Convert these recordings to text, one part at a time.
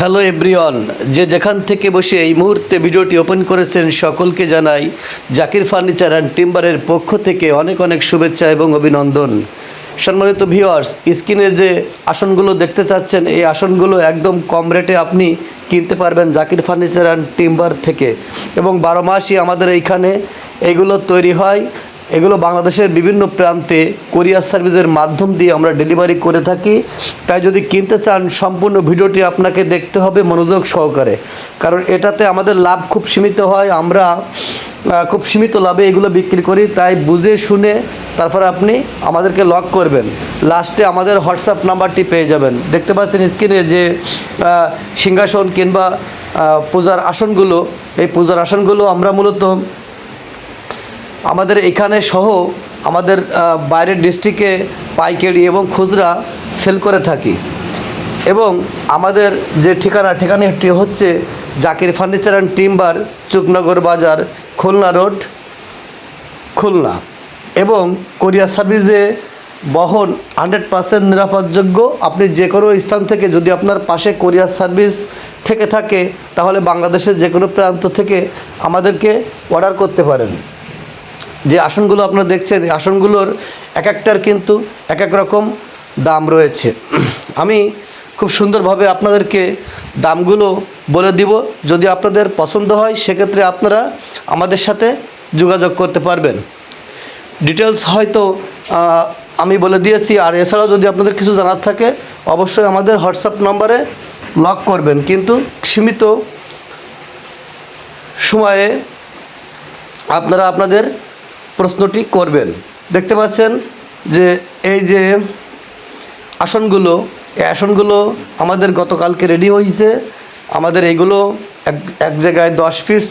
Hello everyone যে যেখান থেকে বসে এই মুহূর্তে ভিডিওটি ওপেন করেছেন, সকলকে জানাই জাকির ফার্নিচার অ্যান্ড টিম্বারের পক্ষ থেকে অনেক অনেক শুভেচ্ছা এবং অভিনন্দন। সম্মানিত ভিওয়ার্স স্ক্রিনে যে আসনগুলো দেখতে চাচ্ছেন, এই আসনগুলো একদম কম রেটে আপনি কিনতে পারবেন জাকির ফার্নিচার অ্যান্ড টিম্বার থেকে। এবং বারো মাসই আমাদের এইখানে এগুলো তৈরি হয়। এগুলো বাংলাদেশের বিভিন্ন প্রান্তে কোরিয়ার সার্ভিসের মাধ্যম দিয়ে আমরা ডেলিভারি করে থাকি। তাই যদি কিনতে চান, সম্পূর্ণ ভিডিওটি আপনাকে দেখতে হবে মনোযোগ সহকারে। কারণ এটাতে আমাদের লাভ খুব সীমিত হয়, আমরা খুব সীমিত লাভে এগুলো বিক্রি করি। তাই বুঝে শুনে তারপর আপনি আমাদেরকে লক করবেন। লাস্টে আমাদের হোয়াটসঅ্যাপ নাম্বারটি পেয়ে যাবেন। দেখতে পাচ্ছেন স্ক্রিনে যে সিংহাসন কিংবা পূজার আসনগুলো, এই পূজার আসনগুলো আমরা মূলত আমাদের এখানে সহ আমাদের বাইরের ডিস্ট্রিক্টে পাইকারি এবং খুচরা সেল করে থাকি। এবং আমাদের যে ঠিকানা, ঠিকানাটি হচ্ছে Zakir furniture and timber, Chuknagar বাজার, খুলনা রোড, খুলনা। এবং কোরিয়ার সার্ভিসে বহন হান্ড্রেড পার্সেন্ট নিরাপদযোগ্য। আপনি যে কোনো স্থান থেকে যদি আপনার পাশে কোরিয়ার সার্ভিস থেকে থাকে, তাহলে বাংলাদেশের যে কোনো প্রান্ত থেকে আমাদেরকে অর্ডার করতে পারেন। যে আসনগুলো আপনারা দেখছেন আসনগুলোর এক একটার কিন্তু এক এক রকম দাম রয়েছে। আমি খুব সুন্দরভাবে আপনাদেরকে দামগুলো বলে দিব। যদি আপনাদের পছন্দ হয়, সেক্ষেত্রে আপনারা আমাদের সাথে যোগাযোগ করতে পারবেন। ডিটেলস হয়তো আমি বলে দিয়েছি। আর এছাড়াও যদি আপনাদের কিছু জানার থাকে, অবশ্যই আমাদের হোয়াটসঅ্যাপ নম্বরে লক করবেন। কিন্তু সীমিত সময়ে আপনারা আপনাদের প্রশ্নটি করবেন। দেখতে পাচ্ছেন যে এই যে আসনগুলো, এই আসনগুলো আমাদের গতকালকে রেডি হয়েছে আমাদের এইগুলো এক এক জায়গায় দশ পিস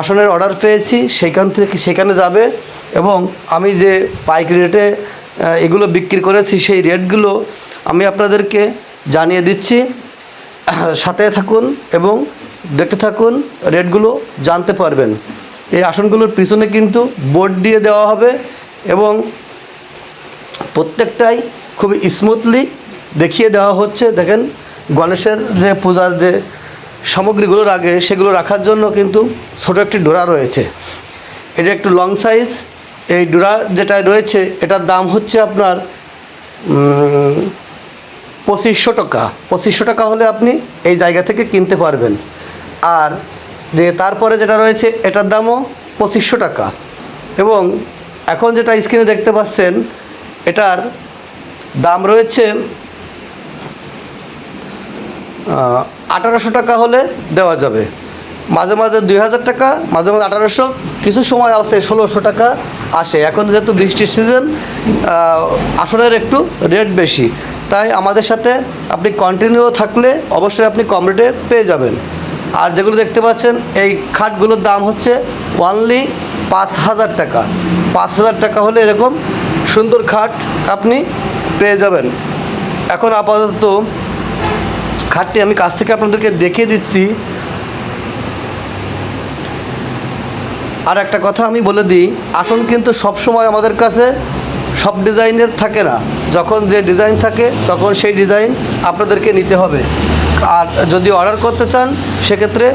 আসনের অর্ডার পেয়েছি সেখান থেকে, সেখানে যাবে। এবং আমি যে পাইকারি রেটে এগুলো বিক্রি করেছি, সেই রেটগুলো আমি আপনাদেরকে জানিয়ে দিচ্ছি। সাথে থাকুন এবং দেখতে থাকুন, রেটগুলো জানতে পারবেন। এই আসনগুলোর পিছনে কিন্তু বোর্ড দিয়ে দেওয়া হবে এবং প্রত্যেকটাই খুবই স্মুথলি দেখিয়ে দেওয়া হচ্ছে। দেখেন, গণেশের যে পূজার যে সামগ্রীগুলো রাখে সেগুলো রাখার জন্য কিন্তু ছোটো একটি ডোরা রয়েছে। এটা একটু লং সাইজ এই ডোরা যেটা রয়েছে, এটার দাম হচ্ছে আপনার পঁচিশশো টাকা। পঁচিশশো টাকা হলে আপনি এই জায়গা থেকে কিনতে পারবেন। আর যে তারপরে যেটা রয়েছে, এটার দামও পঁচিশশো টাকা। এবং এখন যেটা স্ক্রিনে দেখতে পাচ্ছেন, এটার দাম রয়েছে আঠারোশো টাকা হলে দেওয়া যাবে। মাঝে মাঝে দুই হাজার টাকা, মাঝে মাঝে আঠারোশো, কিছু সময় আসে ষোলোশো টাকা আসে। এখন যেহেতু বৃষ্টির সিজন আসনের একটু রেট বেশি। তাই আমাদের সাথে আপনি কন্টিনিউ থাকলে অবশ্যই আপনি কম রেটে পেয়ে যাবেন। আর যেগুলো দেখতে পাচ্ছেন, এই খাটগুলোর দাম হচ্ছে ওনলি পাঁচ হাজার টাকা। পাঁচ হাজার টাকা হলে এরকম সুন্দর খাট আপনি পেয়ে যাবেন। এখন আপাতত খাটটি আমি কাছ থেকে আপনাদেরকে দেখিয়ে দিচ্ছি। আর একটা কথা আমি বলে দিই, আসন কিন্তু সব সময় আমাদের কাছে সব ডিজাইনের থাকে না। যখন যে ডিজাইন থাকে, তখন সেই ডিজাইন আপনাদেরকে নিতে হবে। আর যদি অর্ডার করতে চান, সেক্ষেত্রে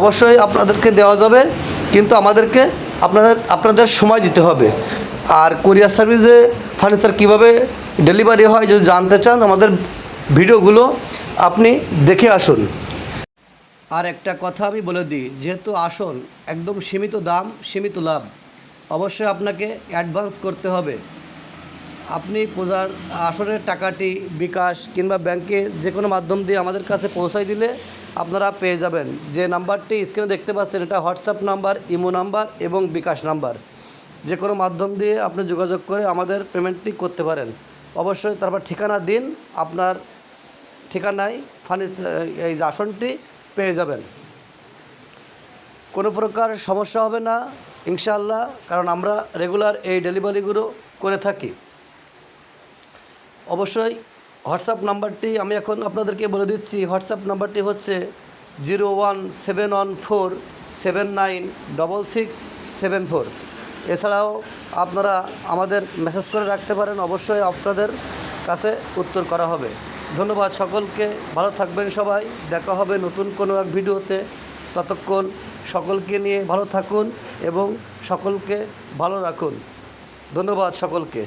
অবশ্যই আপনাদেরকে দেওয়া যাবে। কিন্তু আমাদেরকে আপনাদের আপনাদের সময় দিতে হবে। আর কোরিয়ার সার্ভিসে ফার্নিচার কীভাবে ডেলিভারি হয় যদি জানতে চান, আমাদের ভিডিওগুলো আপনি দেখে আসুন। আর একটা কথা আমি বলে দিই, যেহেতু আসন একদম সীমিত দাম, সীমিত লাভ, অবশ্যই আপনাকে অ্যাডভান্স করতে হবে। আপনি পূজার আসনের টাকাটি বিকাশ কিংবা ব্যাংকে যে কোনো মাধ্যম দিয়ে আমাদের কাছে পৌঁছাই দিলে আপনারা পেয়ে যাবেন। যে নাম্বারটি স্ক্রিনে দেখতে পাচ্ছেন এটা হোয়াটসঅ্যাপ নাম্বার ইমো নাম্বার এবং বিকাশ নাম্বার। যে কোনো মাধ্যম দিয়ে আপনি যোগাযোগ করে আমাদের পেমেন্টটি করতে পারেন। অবশ্যই তারপর ঠিকানা দিন, আপনার ঠিকানায় ফার্নিচার এই আসনটি পেয়ে যাবেন। কোনো প্রকার সমস্যা হবে না, ইনশাআল্লাহ, কারণ আমরা রেগুলার এই ডেলিভারিগুলো করে থাকি। অবশ্যই হোয়াটসঅ্যাপ নাম্বারটি আমি এখন আপনাদেরকে বলে দিচ্ছি। হোয়াটসঅ্যাপ নাম্বারটি হচ্ছে zero one seven one four seven nine double six seven four. এছাড়াও আপনারা আমাদের মেসেজ করে রাখতে পারেন, অবশ্যই আপনাদের কাছে উত্তর করা হবে। ধন্যবাদ সকলকে, ভালো থাকবেন সবাই, দেখা হবে নতুন কোনো এক ভিডিওতে। ততক্ষণ সকলকে নিয়ে ভালো থাকুন এবং সকলকে ভালো রাখুন। ধন্যবাদ সকলকে।